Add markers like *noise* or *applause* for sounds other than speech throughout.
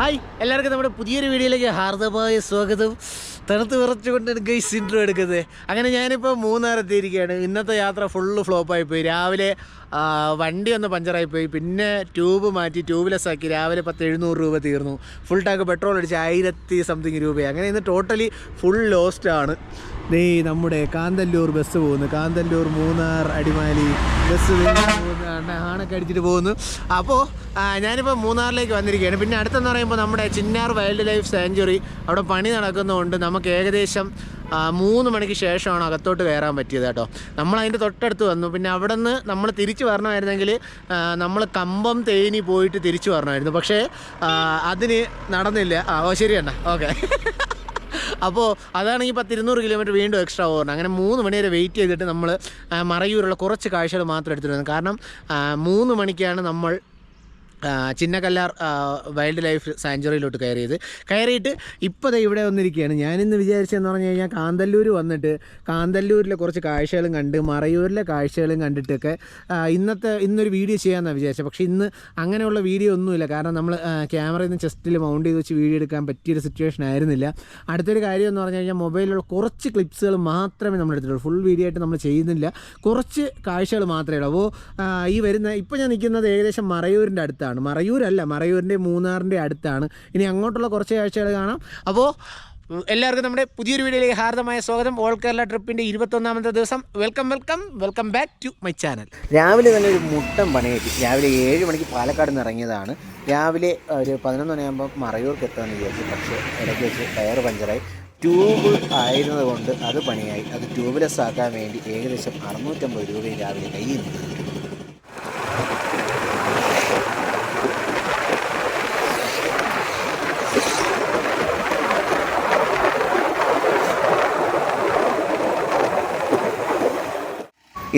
Hi എല്ലാവർക്കും നമ്മുടെ പുതിയൊരു വീഡിയോയിലേക്ക് ഹാർദമായ സ്വാഗതം. തണുത്ത് വിറച്ചുകൊണ്ടാണ് ഗൈസ് ഇൻട്രോ എടുക്കുന്നത്. അങ്ങനെ ഞാനിപ്പോൾ മൂന്നാർ എത്തിയിരിക്കുകയാണ് ഇന്നത്തെ യാത്ര ഫുള്ള് ഫ്ലോപ്പായി പോയി. രാവിലെ വണ്ടി ഒന്ന് പഞ്ചറായി പോയി. പിന്നെ ട്യൂബ് മാറ്റി ട്യൂബ്ലെസ് ആക്കി രാവിലെ പത്ത് എഴുന്നൂറ് രൂപ തീർന്നു. ഫുൾ ടാങ്ക് പെട്രോൾ അടിച്ച് ആയിരത്തി സംതിങ് രൂപയായി. അങ്ങനെ ഇന്ന് ടോട്ടലി ഫുൾ ലോസ്റ്റാണ് ദേ നമ്മുടെ കാന്തല്ലൂർ ബസ് പോകുന്നു. കാന്തല്ലൂർ മൂന്നാർ അടിമാലി ബസ് ആണൊക്കെ അടിച്ചിട്ട് പോകുന്നു. അപ്പോൾ ഞാനിപ്പോൾ മൂന്നാറിലേക്ക് വന്നിരിക്കുകയാണ്. പിന്നെ അടുത്തെന്ന് പറയുമ്പോൾ നമ്മുടെ ചിന്നാർ വൈൽഡ് ലൈഫ് സാഞ്ചുറി അവിടെ പണി നടക്കുന്നതുകൊണ്ട് നമുക്ക് ഏകദേശം മൂന്ന് മണിക്ക് ശേഷമാണ് അകത്തോട്ട് കയറാൻ പറ്റിയത് കേട്ടോ. നമ്മൾ അതിന്റെ തൊട്ടടുത്ത് വന്നു. പിന്നെ അവിടെ നിന്ന് നമ്മൾ തിരിച്ചു വരണമായിരുന്നെങ്കിൽ നമ്മൾ കമ്പം തേനി പോയിട്ട് തിരിച്ചു വരണമായിരുന്നു. പക്ഷേ അതിന് നടന്നില്ല. ആ ഓ ഓക്കെ. *laughs* അപ്പോൾ അതാണെങ്കിൽ പത്ത് ഇരുന്നൂറ് കിലോമീറ്റർ വീണ്ടും എക്സ്ട്രാ ഓടണം അങ്ങനെ മൂന്ന് മണി വരെ വെയിറ്റ് ചെയ്തിട്ട് നമ്മൾ മറയൂരുള്ള കുറച്ച് കാഴ്ചകൾ മാത്രം എടുത്തിട്ടുണ്ട് കാരണം മൂന്ന് മണിക്കാണ് നമ്മൾ ചിന്നക്കല്ലാർ വൈൽഡ് ലൈഫ് സാഞ്ചുറിയിലോട്ട് കയറിയത്. കയറിയിട്ട് ഇപ്പോൾ ഇവിടെ വന്നിരിക്കുകയാണ്. ഞാനിന്ന് വിചാരിച്ചതെന്ന് പറഞ്ഞു കഴിഞ്ഞാൽ കാന്തല്ലൂർ വന്നിട്ട് കാന്തല്ലൂരിലെ കുറച്ച് കാഴ്ചകളും കണ്ട് മറയൂരിലെ കാഴ്ചകളും കണ്ടിട്ടൊക്കെ ഇന്നത്തെ ഇന്നൊരു വീഡിയോ ചെയ്യാമെന്നാണ് വിചാരിച്ചത്. പക്ഷേ ഇന്ന് അങ്ങനെയുള്ള വീഡിയോ ഒന്നുമില്ല. കാരണം നമ്മൾ ക്യാമറയിൽ നിന്ന് ചെസ്റ്റിൽ മൗണ്ട് ചെയ്ത് വെച്ച് വീഡിയോ എടുക്കാൻ പറ്റിയൊരു സിറ്റുവേഷൻ ആയിരുന്നില്ല. അടുത്തൊരു കാര്യം എന്ന് പറഞ്ഞു കഴിഞ്ഞാൽ മൊബൈലിലുള്ള കുറച്ച് ക്ലിപ്സുകൾ മാത്രമേ നമ്മൾ എടുത്തിട്ടുള്ളൂ ഫുൾ വീഡിയോ ആയിട്ട് നമ്മൾ ചെയ്യുന്നില്ല. കുറച്ച് കാഴ്ചകൾ മാത്രമേ ഉള്ളൂ. അപ്പോൾ ഈ വരുന്ന ഇപ്പോൾ ഞാൻ നിൽക്കുന്നത് ഏകദേശം മറയൂരിന്റെ അടുത്താണ്. മറയൂരല്ല മറയൂരിന്റെ മൂന്നാറിന്റെ അടുത്താണ്. ഇനി അങ്ങോട്ടുള്ള കുറച്ച് കാഴ്ചകൾ കാണാം. അപ്പോൾ എല്ലാവർക്കും നമ്മുടെ പുതിയൊരു വീഡിയോയിലേക്ക് ഹാർദമായ സ്വാഗതം. ഓൾ കേരള ട്രിപ്പിന്റെ ഇരുപത്തൊന്നാമത്തെ ദിവസം. Welcome welcome welcome back to my channel. രാവിലെ തന്നെ ഒരു മുട്ടം പണി കിട്ടി രാവിലെ ഏഴ് മണിക്ക് പാലക്കാട് നിന്ന് ഇറങ്ങിയതാണ്. രാവിലെ ഒരു പതിനൊന്ന് മണിയാകുമ്പോൾ മറയൂർക്ക് എത്താമെന്ന് വിചാരിച്ചു. പക്ഷേ ഇടയ്ക്ക് വെച്ച് ടയർ പഞ്ചറായി. ട്യൂബ് ആയിരുന്നത് കൊണ്ട് അത് പണിയായി. അത് ട്യൂബ്ലെസ് ആക്കാൻ വേണ്ടി ഏകദേശം അറുന്നൂറ്റമ്പത് രൂപയും രാവിലെ കയ്യിൽ നിന്ന്.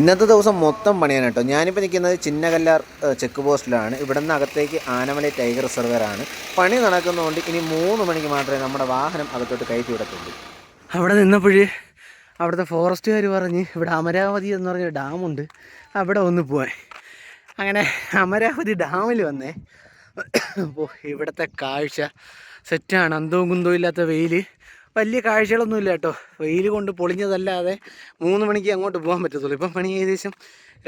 ഇന്നത്തെ ദിവസം മൊത്തം പണിയാണ് കേട്ടോ. ഞാനിപ്പോൾ നിൽക്കുന്നത് ചിന്നകല്ലാർ ചെക്ക് പോസ്റ്റിലാണ്. ഇവിടെ നിന്ന് അകത്തേക്ക് ആനമലൈ ടൈഗർ റിസർവറാണ് പണി നടക്കുന്നതുകൊണ്ട് ഇനി മൂന്ന് മണിക്ക് മാത്രമേ നമ്മുടെ വാഹനം അകത്തോട്ട് കയറ്റി വിടത്തുള്ളൂ. അവിടെ നിന്നപ്പോഴേ അവിടുത്തെ ഫോറസ്റ്റുകാർ പറഞ്ഞ് ഇവിടെ അമരാവതി എന്ന് പറഞ്ഞ ഡാമുണ്ട്. അവിടെ ഒന്ന് പോവാൻ. അങ്ങനെ അമരാവതി ഡാമിൽ വന്നേ. അപ്പോൾ ഇവിടുത്തെ കാഴ്ച. സെറ്റാണ്. അന്തവും കുന്തവും ഇല്ലാത്ത വെയിൽ വലിയ കാഴ്ചകളൊന്നുമില്ല കേട്ടോ വെയിൽ കൊണ്ട് പൊളിഞ്ഞതല്ലാതെ മൂന്ന് മണിക്ക് അങ്ങോട്ട് പോകാൻ പറ്റത്തുള്ളൂ. ഇപ്പം പണി ഏകദേശം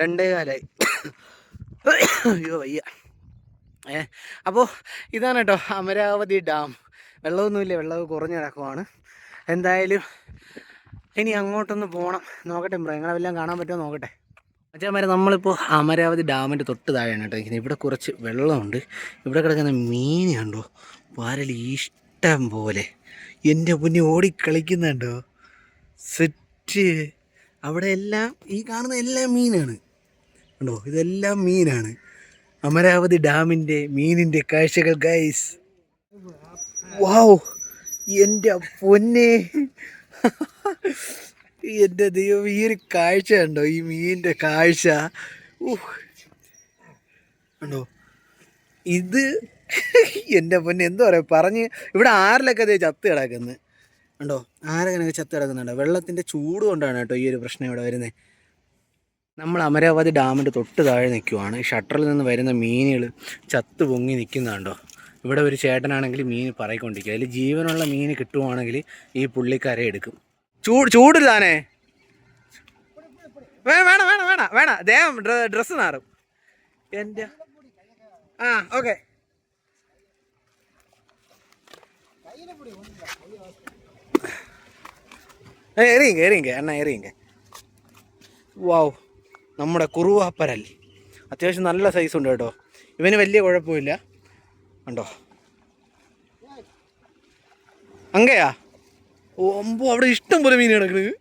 രണ്ടേ കാലായി. അയ്യോ വയ്യ. ഏ അപ്പോൾ ഇതാണ് കേട്ടോ അമരാവതി ഡാം. വെള്ളമൊന്നുമില്ല വെള്ളം കുറഞ്ഞ കിടക്കുവാണ്. എന്തായാലും ഇനി അങ്ങോട്ടൊന്ന് പോകണം നോക്കട്ടെ മൃഗങ്ങളെല്ലാം കാണാൻ പറ്റുമോ നോക്കട്ടെ. അച്ഛന്മാരെ നമ്മളിപ്പോൾ അമരാവതി ഡാമിന്റെ തൊട്ട് താഴെയാണ് കേട്ടോ ഇവിടെ കുറച്ച് വെള്ളമുണ്ട്. ഇവിടെ കിടക്കുന്ന മീൻ കണ്ടോ? വാരൽ പോലെ. എന്റെ മുന്നേ ഓടിക്കളിക്കുന്നുണ്ടോ? സെറ്റ്. അവിടെ എല്ലാം ഈ കാണുന്ന എല്ലാം മീനാണ്. ഉണ്ടോ ഇതെല്ലാം മീനാണ്. അമരാവതി ഡാമിന്റെ മീനിന്റെ കാഴ്ചകൾ ഗൈസ് വാവ് എന്റെ പൊന്നെ. എന്റെ ദൈവം ഈ ഒരു കാഴ്ച ഉണ്ടോ ഈ മീനിന്റെ കാഴ്ച. ഉണ്ടോ ഇത് എന്റെ പൊന്നെ എന്തോ പറയുക പറഞ്ഞ് ഇവിടെ ആരിലൊക്കെ അതേ ചത്ത് കിടക്കുന്നത് കണ്ടോ? ആരൊക്കെ ചത്ത് കിടക്കുന്നുണ്ടോ? വെള്ളത്തിന്റെ ചൂട് കൊണ്ടാണ് കേട്ടോ ഈ ഒരു പ്രശ്നം ഇവിടെ വരുന്നത് നമ്മൾ അമരാവതി ഡാമിന്റെ തൊട്ട് താഴെ നിൽക്കുവാണ് ഷട്ടറിൽ നിന്ന് വരുന്ന മീനുകൾ ചത്ത് പൊങ്ങി നിൽക്കുന്നുണ്ടോ ഇവിടെ ഒരു ചേട്ടനാണെങ്കിൽ മീൻ പറയിക്കൊണ്ടിരിക്കുക. അതിൽ ജീവനുള്ള മീൻ കിട്ടുവാണെങ്കിൽ ഈ പുള്ളിക്കാരെ എടുക്കും. ചൂട് ചൂടില്ലാനേ വേണം വേണം വേണം വേണം. വേണം ദേഹം ഡ്രസ്സ് നാറും. എന്റെ ആ ഓക്കെ. എറിയുങ്ക എറിയുങ്ക എണ്ണ എറിയുങ്ക വാവ് നമ്മുടെ കുറുവാപ്പരൽ. അത്യാവശ്യം നല്ല സൈസ് ഉണ്ട് കേട്ടോ. ഇവന് വലിയ കുഴപ്പമില്ല. കണ്ടോ? അങ്ങയാ? ഒമ്പോ അവിടെ ഇഷ്ടം പോലെ മീൻ കിടക്കുന്നത്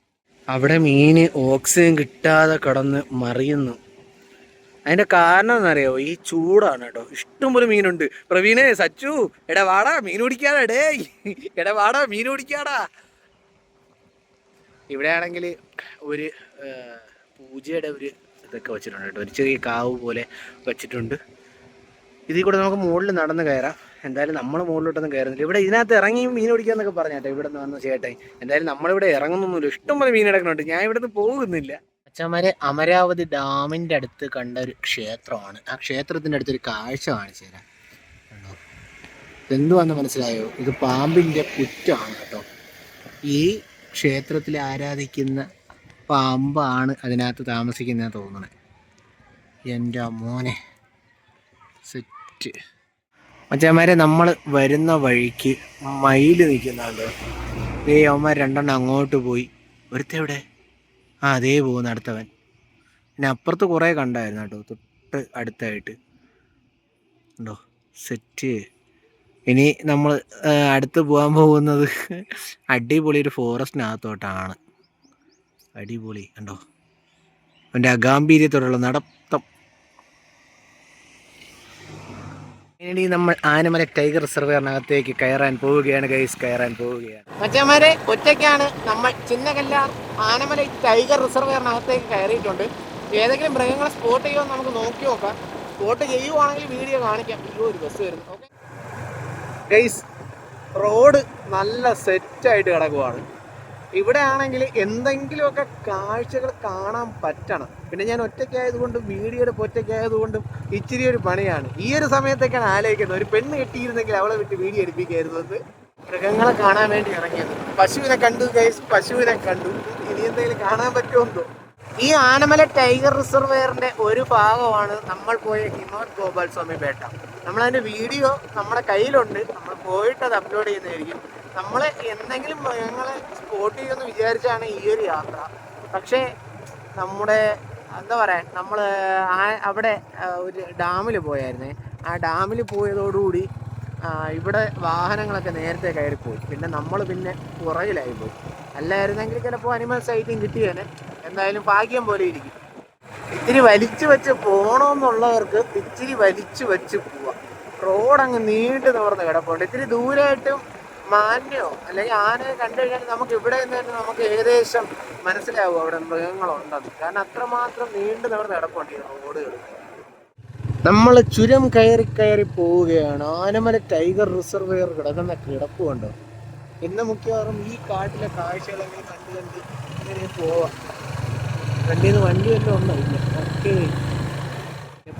അവിടെ മീന് ഓക്സിജൻ കിട്ടാതെ കിടന്ന് മറിയുന്നു. അതിന്റെ കാരണം എന്നറിയോ? ഈ ചൂടാണ് കേട്ടോ. ഇഷ്ടംപോലെ മീനുണ്ട്. പ്രവീണേ സച്ചു എടാ വാടാ മീൻ പിടിക്കാടാ ഡേ എടാ വാടാ മീൻ പിടിക്കാടാ. ഇവിടെ ആണെങ്കിൽ ഒരു പൂജയുടെ ഒരു ഇതൊക്കെ വെച്ചിട്ടുണ്ട് കേട്ടോ. ഒരു ചെറിയ കാവ് പോലെ വെച്ചിട്ടുണ്ട്. ഇതിൽ കൂടെ നമുക്ക് മുകളിൽ നടന്ന് കയറാം. എന്തായാലും നമ്മൾ മുകളിലോട്ടൊന്നും കയറുന്നില്ല. ഇവിടെ ഇതിനകത്ത് ഇറങ്ങി മീൻ പിടിക്കാന്നൊക്കെ പറഞ്ഞേട്ടോ. ഇവിടെ നിന്ന് വന്ന ചേട്ടായി എന്തായാലും നമ്മളിവിടെ ഇറങ്ങുന്നൊന്നുമില്ല. ഇഷ്ടംപോലെ മീൻ കിടക്കുന്നുണ്ട്. ഞാൻ ഇവിടെ നിന്ന് പോകുന്നില്ല. അച്ഛന്മാരെ അമരാവതി ഡാമിന്റെ അടുത്ത് കണ്ട ഒരു ക്ഷേത്രമാണ്. ആ ക്ഷേത്രത്തിന്റെ അടുത്തൊരു കാഴ്ച കാണിച്ചു തരാം. കണ്ടോ? എന്തുവാന്ന് മനസ്സിലായോ? ഇത് പാമ്പിന്റെ പുറ്റാണ് കേട്ടോ. ഈ ക്ഷേത്രത്തിൽ ആരാധിക്കുന്ന പാമ്പാണ് അതിനകത്ത് താമസിക്കുന്ന തോന്നണേ. എന്റെ മോനെ സെറ്റ്. അച്ഛന്മാരെ നമ്മൾ വരുന്ന വഴിക്ക് മയിൽ നിൽക്കുന്നുണ്ട്. ഏ അവന്മാർ രണ്ടെണ്ണം അങ്ങോട്ട് പോയി. ഒരുത്തെവിടെ ആ അതേ പോകുന്നു അടുത്തവൻ. പിന്നെ അപ്പുറത്ത് കുറേ കണ്ടായിരുന്നു കേട്ടോ തൊട്ട് അടുത്തായിട്ട്. ഉണ്ടോ? സെറ്റ്. ഇനി നമ്മൾ അടുത്ത് പോകാൻ പോകുന്നത് അടിപൊളി ഒരു ഫോറസ്റ്റിനകത്തോട്ടാണ്. അടിപൊളി കണ്ടോ? അവന്റെ അഗാംഭീര്യത്തോടുള്ള നടത്തം. ഇനി നമ്മൾ ആനമല ടൈഗർ റിസർവറിനകത്തേക്ക് കയറാൻ പോവുകയാണ് ഗൈസ് കയറാൻ പോവുകയാണ്. മച്ചന്മാരെ ഒറ്റയ്ക്കാണ് നമ്മൾ ചിന്നകല്ല ആനമല ടൈഗർ റിസർവറിനകത്തേക്ക് കയറിയിട്ടുണ്ട്. ഏതെങ്കിലും മൃഗങ്ങളെ സ്പോട്ട് ചെയ്യുമോ നമുക്ക് നോക്കി നോക്കാം. സ്പോട്ട് ചെയ്യുവാണെങ്കിൽ വീഡിയോ കാണിക്കാം. അയ്യോ ഒരു ബസ് വരുന്നു. ഓക്കെ ഗൈസ് റോഡ് നല്ല സെറ്റായിട്ട് കിടക്കുവാണ്. ഇവിടെ ആണെങ്കിൽ എന്തെങ്കിലുമൊക്കെ കാഴ്ചകൾ കാണാൻ പറ്റണം. പിന്നെ ഞാൻ ഒറ്റയ്ക്കായതുകൊണ്ടും വീഡിയോ എടുപ്പ് ഒറ്റയ്ക്കായതുകൊണ്ടും ഇച്ചിരി ഒരു പണിയാണ്. ഈ ഒരു സമയത്തൊക്കെയാണ് ആലോചിക്കുന്നത്. ഒരു പെണ്ണ് കെട്ടിയിരുന്നെങ്കിൽ അവളെ വിട്ട് വീഡിയോ എടുപ്പിക്കായിരുന്നു എന്ന്. മൃഗങ്ങളെ കാണാൻ വേണ്ടി ഇറങ്ങിയത്. പശുവിനെ കണ്ടു ഗൈസ് പശുവിനെ കണ്ടു. ഇനി എന്തെങ്കിലും കാണാൻ പറ്റുമെന്നോ ഈ ആനമല ടൈഗർ റിസർവെയറിന്റെ ഒരു ഭാഗമാണ് നമ്മൾ പോയ ഹിമോത് ഗോപാൽ സ്വാമി പേട്ട. നമ്മളതിന്റെ വീഡിയോ നമ്മുടെ കയ്യിലുണ്ട്. നമ്മൾ പോയിട്ട് അത് അപ്ലോഡ് ചെയ്യുന്നതായിരിക്കും. നമ്മൾ എന്തെങ്കിലും മൃഗങ്ങളെ സ്പോട്ട് ചെയ്യുമെന്ന് വിചാരിച്ചാണ് ഈ ഒരു യാത്ര. പക്ഷേ നമ്മുടെ എന്താ പറയുക നമ്മൾ അവിടെ ഒരു ഡാമിൽ പോയായിരുന്നേ. ആ ഡാമിൽ പോയതോടുകൂടി ഇവിടെ വാഹനങ്ങളൊക്കെ നേരത്തെ കയറിപ്പോയി. പിന്നെ നമ്മൾ പിന്നെ പുറകിലായി പോയി. അല്ലായിരുന്നെങ്കിൽ ചിലപ്പോൾ അനിമൽ സൈറ്റിങ് കിട്ടിയേനെ. എന്തായാലും ഭാഗ്യം പോലെ ഇരിക്കും. ഇത്തിരി വലിച്ചു വെച്ച് പോകണമെന്നുള്ളവർക്ക് ഇത്തിരി വലിച്ചു വെച്ച് പോവാം. റോഡ് അങ്ങ് നീണ്ടു നിവർന്ന് കിടപ്പുണ്ട്. ഇത്തിരി ദൂരമായിട്ടും മാന്യോ? അല്ലെങ്കിൽ ആനയെ കണ്ടു കഴിഞ്ഞാൽ നമുക്ക് ഇവിടെ നിന്ന് തന്നെ നമുക്ക് ഏകദേശം മനസ്സിലാവും അവിടെ മൃഗങ്ങളുണ്ടെന്ന്. കാരണം അത്രമാത്രം നീണ്ടു നിവർന്ന് കിടപ്പുണ്ട് ഈ റോഡുകൾ നമ്മൾ ചുരം കയറി കയറി പോവുകയാണ്. ആനമല ടൈഗർ റിസർവെയർ കിടക്കുന്ന കിടപ്പുണ്ട്. ഇന്ന് മിക്കവാറും ഈ കാട്ടിലെ കാഴ്ചകളെങ്കിലും കണ്ട് കണ്ട് ഇങ്ങനെ പോവാം. വണ്ടിയിൽ നിന്ന് വണ്ടി വല്ലതും ഉണ്ടോ? ഇല്ല. ഓക്കെ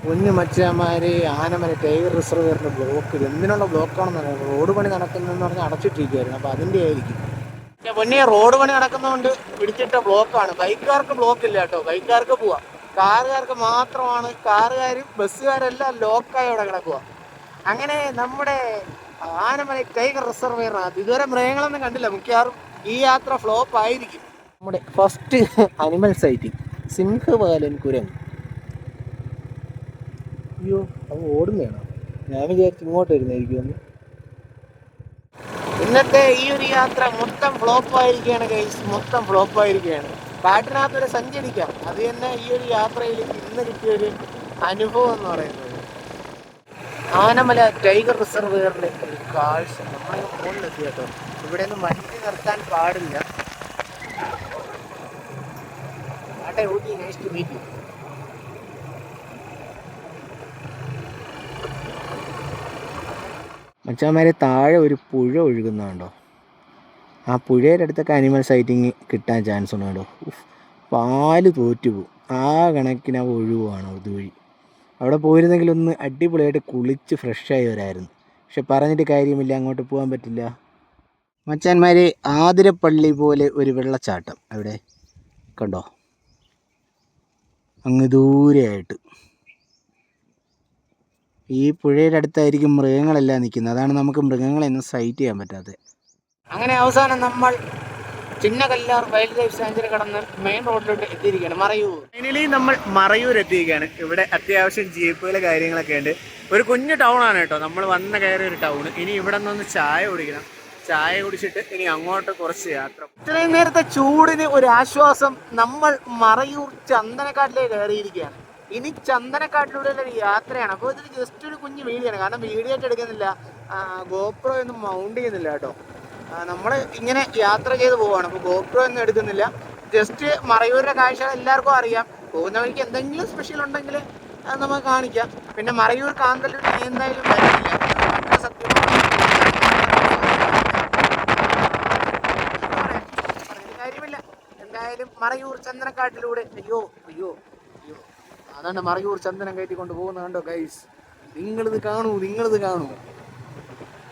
പൊന്നു മച്ചാമാര് ആനമല ടൈഗർ റിസർവറിന്റെ ബ്ലോക്ക് എന്തിനുള്ള ബ്ലോക്കാണെന്ന് അറിയാം. റോഡ് പണി നടക്കുന്നതെന്ന് പറഞ്ഞാൽ അടച്ചിട്ടിരിക്കുകയായിരുന്നു. അപ്പോൾ അതിന്റെ ആയിരിക്കും. പക്ഷേ പൊന്നിയെ റോഡ് പണി നടക്കുന്നതുകൊണ്ട് പിടിച്ചിട്ട ബ്ലോക്കാണ്. ബൈക്കുകാർക്ക് ബ്ലോക്ക് ഇല്ല കേട്ടോ. ബൈക്കുകാർക്ക് പോവാം. കാറുകാർക്ക് മാത്രമാണ്. കാറുകാരും ബസ്സുകാരെല്ലാം ലോക്കായി അവിടെ കിടക്കുക അങ്ങനെ നമ്മുടെ ആനമല ടൈഗർ റിസർവെയറിനകത്ത് ഇതുവരെ മൃഗങ്ങളൊന്നും കണ്ടില്ല. മിക്കവാറും ഈ യാത്ര ഫ്ലോപ്പ് ആയിരിക്കും നമ്മുടെ ഫസ്റ്റ് അനിമൽ സൈറ്റിംഗ് സിംഹവാലൻ കുരങ്ങ്. അയ്യോ അവ ഓടുന്നതാണ് ഞാൻ വിചാരിച്ചു ഇങ്ങോട്ട് വരുന്നായിരിക്കും ഇന്നത്തെ ഈ ഒരു യാത്ര മൊത്തം ഫ്ലോപ്പ് ആയിരിക്കുകയാണ് കൈസ് മൊത്തം ഫ്ലോപ്പ് ആയിരിക്കുകയാണ്. കാട്ടിനകത്ത് വരെ സഞ്ചരിക്കാം. അത് തന്നെ ഈ ഒരു യാത്രയിൽ ഇന്ന് കിട്ടിയ ഒരു അനുഭവം എന്ന് പറയുന്നത്. ആനമല ടൈഗർ റിസർവെയറിലെ ഒരു കാഴ്ച. നമ്മളെ മുകളിലെത്തി കേട്ടോ ഇവിടെ നിന്ന് വണ്ടി നിർത്താൻ പാടില്ല. ആട്ടെ ഊട്ടി ടു മീറ്റ് മച്ചാമാരെ താഴെ ഒരു പുഴ ഒഴുകുന്നുണ്ടോ? ആ പുഴയുടെ അടുത്തൊക്കെ അനിമൽ സൈറ്റിങ് കിട്ടാൻ ചാൻസ് ഉണ്ടോ കേട്ടോ പാൽ തോറ്റു പോകും ആ കണക്കിന് ആ ഒഴുകുവാണ് ഇതുവഴി അവിടെ പോയിരുന്നെങ്കിൽ ഒന്ന് അടിപൊളിയായിട്ട് കുളിച്ച് ഫ്രഷായി വരായിരുന്നു. പക്ഷെ പറഞ്ഞിട്ട് കാര്യമില്ല അങ്ങോട്ട് പോകാൻ പറ്റില്ല. മച്ചാന്മാരെ ആതിരപ്പള്ളി പോലെ ഒരു വെള്ളച്ചാട്ടം അവിടെ കണ്ടോ? അങ്ങ് ദൂരെയായിട്ട്. ഈ പുഴയുടെ അടുത്തായിരിക്കും മൃഗങ്ങളെല്ലാം നിൽക്കുന്നത്. അതാണ് നമുക്ക് മൃഗങ്ങളെയൊന്നും സൈറ്റ് ചെയ്യാൻ പറ്റാത്തത്. അങ്ങനെ അവസാനം നമ്മൾ ചിന്നകല്ലാർ വൈൽഡ് ലൈഫ് സാഞ്ചുറി കടന്ന് മെയിൻ റോഡിലോട്ട് എത്തിയിരിക്കുകയാണ്. മറയൂർ. ഫൈനലി നമ്മൾ മറയൂർ എത്തിയിരിക്കുകയാണ്. ഇവിടെ അത്യാവശ്യം ജീപ്പുകൾ കാര്യങ്ങളൊക്കെ ഉണ്ട്. ഒരു കുഞ്ഞു ടൗൺ ആണ് കേട്ടോ. നമ്മൾ വന്ന കയറിയ ഒരു ടൗൺ ഇനി ഇവിടെ നിന്ന് ചായ കുടിക്കണം. ചായ കുടിച്ചിട്ട് ഇനി അങ്ങോട്ട് കുറച്ച് യാത്ര. ഇത്രയും നേരത്തെ ചൂടിന് ഒരു ആശ്വാസം നമ്മൾ മറയൂർ ചന്ദനക്കാട്ടിലേക്ക് കയറിയിരിക്കുകയാണ്. ഇനി ചന്ദനക്കാട്ടിലൂടെ ഒരു യാത്രയാണ്. അപ്പോൾ ഇത് ജസ്റ്റ് ഒരു കുഞ്ഞു വീഡിയോ ആണ്. കാരണം വീഡിയോ ആയിട്ട് എടുക്കുന്നില്ല. ഗോപ്രോ ഒന്നും മൗണ്ട് ചെയ്യുന്നില്ല കേട്ടോ. നമ്മൾ ഇങ്ങനെ യാത്ര ചെയ്ത് പോവാണ്. അപ്പോൾ ഗോപ്രോ ഒന്നും എടുക്കുന്നില്ല. ജസ്റ്റ് മറയൂരിന്റെ കാഴ്ചകൾ എല്ലാവർക്കും അറിയാം. പോകുന്ന വഴിക്ക് എന്തെങ്കിലും സ്പെഷ്യൽ ഉണ്ടെങ്കിൽ അത് നമുക്ക് കാണിക്കാം. പിന്നെ മറയൂർ കാന്തല്ലൂർ എന്തായാലും പറഞ്ഞിട്ട് കാര്യമില്ല. എന്തായാലും മറയൂർ ചന്ദനക്കാട്ടിലൂടെ. അയ്യോ അയ്യോ അയ്യോ. അതാണ് മറയൂർ ചന്ദനം കയറ്റി കൊണ്ട് പോകുന്നത് കണ്ടോ ഗൈസ് നിങ്ങളിത് കാണൂ നിങ്ങളിത് കാണൂ.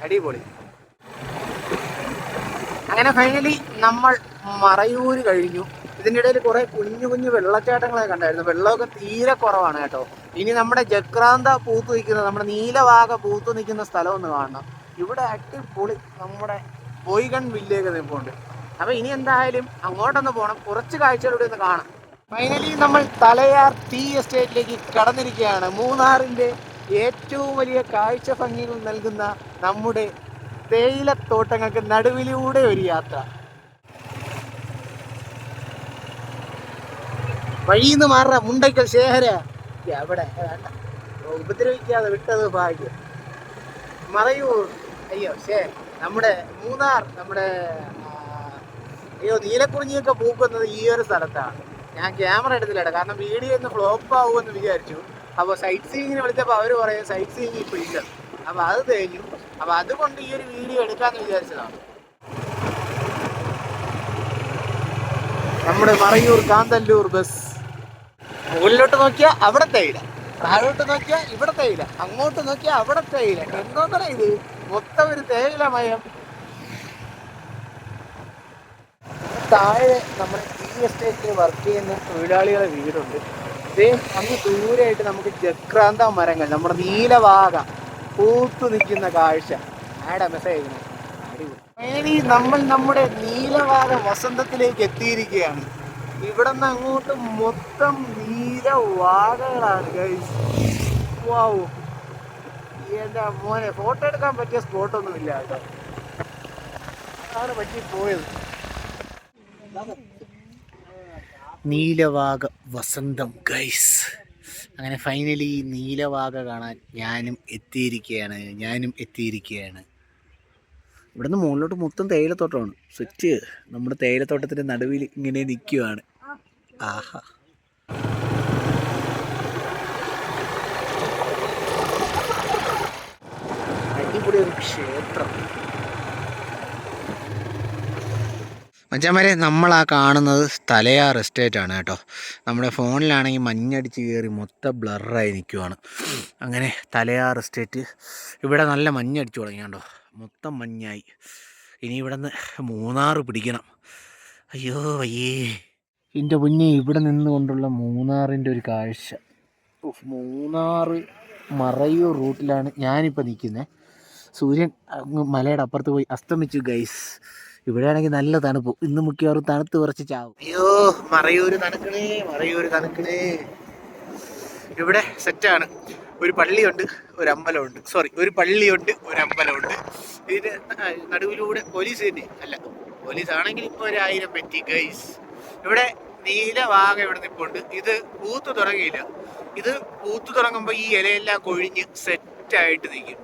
അടിപൊളി. അങ്ങനെ ഫൈനലി നമ്മൾ മറയൂര് കഴിഞ്ഞു. ഇതിന്റെ ഇടയിൽ കുറെ കുഞ്ഞു കുഞ്ഞു വെള്ളച്ചാട്ടങ്ങളെ കണ്ടായിരുന്നു. വെള്ളമൊക്കെ തീരെ കുറവാണ് കേട്ടോ. ഇനി നമ്മുടെ ജക്രാന്ത പൂത്ത് നിൽക്കുന്ന നമ്മുടെ നീലവാക പൂത്ത് നിൽക്കുന്ന സ്ഥലം ഒന്ന് കാണണം. ഇവിടെ അടിപൊളി നമ്മുടെ ബോയ്ഗൺ വില്ലേക്ക് നിൽപ്പുണ്ട് അപ്പൊ ഇനി എന്തായാലും അങ്ങോട്ടൊന്ന് പോകണം. കുറച്ച് കാഴ്ചകളിലൂടെ ഒന്ന് കാണാം. ഫൈനലി നമ്മൾ തലയാർ ടീ എസ്റ്റേറ്റിലേക്ക് കടന്നിരിക്കുകയാണ്. മൂന്നാറിന്റെ ഏറ്റവും വലിയ കാഴ്ച ഭംഗികൾ നൽകുന്ന നമ്മുടെ തേയിലത്തോട്ടങ്ങൾക്ക് നടുവിലൂടെ ഒരു യാത്ര. വഴിന്ന് മാറ മുണ്ടയ്ക്കൽ ശേഖര. വേണ്ട. ഉപദ്രവിക്കാതെ വിട്ടത് ഭാഗ്യം. മറയൂർ. അയ്യോ ശേ നമ്മുടെ മൂന്നാർ നമ്മുടെ അയ്യോ നീലക്കുറിഞ്ഞിയൊക്കെ പൂക്കുന്നത് ഈ ഒരു സ്ഥലത്താണ്. ഞാൻ ക്യാമറ എടുത്തില്ല കാരണം വീഡിയോ ഒന്ന് ഫ്ലോപ്പ് ആവുമെന്ന് വിചാരിച്ചു. അപ്പോൾ സൈറ്റ് സീയിങ്ങിന് വിളിച്ചപ്പോൾ അവർ പറയും സൈറ്റ് സീയിങ് ഇപ്പോൾ ഇല്ല. അപ്പോൾ അത് തേഞ്ഞു അപ്പോൾ അതുകൊണ്ട് ഈ ഒരു വീഡിയോ എടുക്കാമെന്ന് വിചാരിച്ചതാണ്. നമ്മുടെ മറയൂർ കാന്തല്ലൂർ ബസ് മുകളിലോട്ട് നോക്കിയാൽ അവിടെ തേയില താഴോട്ട് നോക്കിയാൽ ഇവിടെ തേയില അങ്ങോട്ട് നോക്കിയാൽ അവിടെ തേയില എന്തോന്നല്ല ഇത്? മൊത്തം ഒരു തേയിലമയം താഴെ നമ്മുടെ എസ്റ്റേറ്റിൽ വർക്ക് ചെയ്യുന്ന തൊഴിലാളികളെ വീടുണ്ട്. ഇതേ അങ്ങ് ദൂരെയായിട്ട് നമുക്ക് ചക്രാന്ത മരങ്ങൾ നമ്മുടെ നീലവാക പൂത്തു നിൽക്കുന്ന കാഴ്ച. ആടെ മെസ്സേജ് അടിപൊളി. നമ്മൾ നമ്മുടെ നീലവാക വസന്തത്തിലേക്ക് എത്തിയിരിക്കുകയാണ്. ഇവിടെ നിന്ന് അങ്ങോട്ട് മൊത്തം നീലവാകകളാണ് ഗൈസ് വാവു എന്റെ മോനെ ഫോട്ടോ എടുക്കാൻ പറ്റിയ സ്പോട്ടൊന്നും ഇല്ല കേട്ടോ അതാണ് പറ്റി പോയത്. നീലവാക വസന്തം ഗൈസ് അങ്ങനെ ഫൈനലി നീലവാക കാണാൻ ഞാനും എത്തിയിരിക്കുകയാണ് ഞാനും എത്തിയിരിക്കുകയാണ് ഇവിടുന്ന് മുകളിലോട്ട് മൊത്തം തേയിലത്തോട്ടമാണ്. സ്വിച്ച് നമ്മുടെ തേയിലത്തോട്ടത്തിന്റെ നടുവിൽ ഇങ്ങനെ നിൽക്കുകയാണ് ആഹാ. അടിപൊളി ഒരു ക്ഷേത്രം. മച്ചാമാരെ നമ്മൾ ആ കാണുന്നത് തലയാർ എസ്റ്റേറ്റ് ആണ് കേട്ടോ. നമ്മുടെ ഫോണിലാണെങ്കിൽ മഞ്ഞടിച്ച് കയറി മൊത്തം ബ്ലറായി നിൽക്കുവാണ് അങ്ങനെ തലയാർ എസ്റ്റേറ്റ് ഇവിടെ നല്ല മഞ്ഞടിച്ച് തുടങ്ങി കേട്ടോ മൊത്തം മഞ്ഞായി. ഇനി ഇവിടെ നിന്ന് മൂന്നാറ് പിടിക്കണം. അയ്യോ അയ്യേ എന്റെ കുഞ്ഞെ ഇവിടെ നിന്നുകൊണ്ടുള്ള മൂന്നാറിന്റെ ഒരു കാഴ്ച. ഉഫ്, മൂന്നാറ് മറയൂർ റൂട്ടിലാണ് ഞാനിപ്പോൾ നിൽക്കുന്നത് സൂര്യൻ അങ്ങ് മലയുടെ അപ്പുറത്ത് പോയി. അസ്തമിച്ചു ഗൈസ് ഇവിടെ ആണെങ്കിൽ നല്ല തണുപ്പ്. ഇന്ന് മിക്കവാറും തണുത്ത് കുറച്ച് ചാവും. അയ്യോ മറയൂര് തണുക്കണേ മറയൂര് തണുക്കണേ. ഇവിടെ സെറ്റാണ്. ഒരു പള്ളിയുണ്ട് ഒരു അമ്പലമുണ്ട്. സോറി ഒരു പള്ളിയുണ്ട് ഒരു അമ്പലമുണ്ട്. ഇതിന് നടുവിലൂടെ പോലീസ് തന്നെ. അല്ല പോലീസ് ആണെങ്കിൽ ഇപ്പോൾ ഒരു ആയിരം പറ്റി ഗൈസ് ഇവിടെ നീലവാക ഇവിടെ നിൽപ്പുണ്ട് ഇത് പൂത്ത് തുടങ്ങിയില്ല. ഇത് പൂത്ത് തുടങ്ങുമ്പോൾ ഈ ഇലയെല്ലാം കൊഴിഞ്ഞ് സെറ്റായിട്ട് നിൽക്കും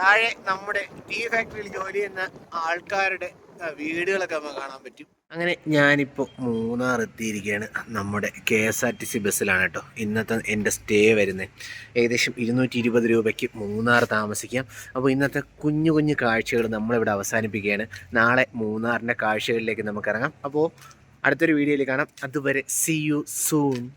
താഴെ നമ്മുടെ ടീ ഫാക്ടറിയിൽ ജോലി ചെയ്യുന്ന ആൾക്കാരുടെ വീടുകളൊക്കെ നമുക്ക് കാണാൻ പറ്റും. അങ്ങനെ ഞാനിപ്പോൾ മൂന്നാർ എത്തിയിരിക്കുകയാണ്. നമ്മുടെ K S R T C ബസ്സിലാണ് കേട്ടോ. ഇന്നത്തെ എന്റെ സ്റ്റേ വരുന്നത് ഏകദേശം ഇരുന്നൂറ്റി ഇരുപത് രൂപയ്ക്ക് മൂന്നാർ താമസിക്കാം. അപ്പോൾ ഇന്നത്തെ കുഞ്ഞു കുഞ്ഞു കാഴ്ചകൾ നമ്മളിവിടെ അവസാനിപ്പിക്കുകയാണ്. നാളെ മൂന്നാറിന്റെ കാഴ്ചകളിലേക്ക് നമുക്കിറങ്ങാം. അപ്പോൾ അടുത്തൊരു വീഡിയോയിൽ കാണാം. അതുവരെ സി യു സൂൺ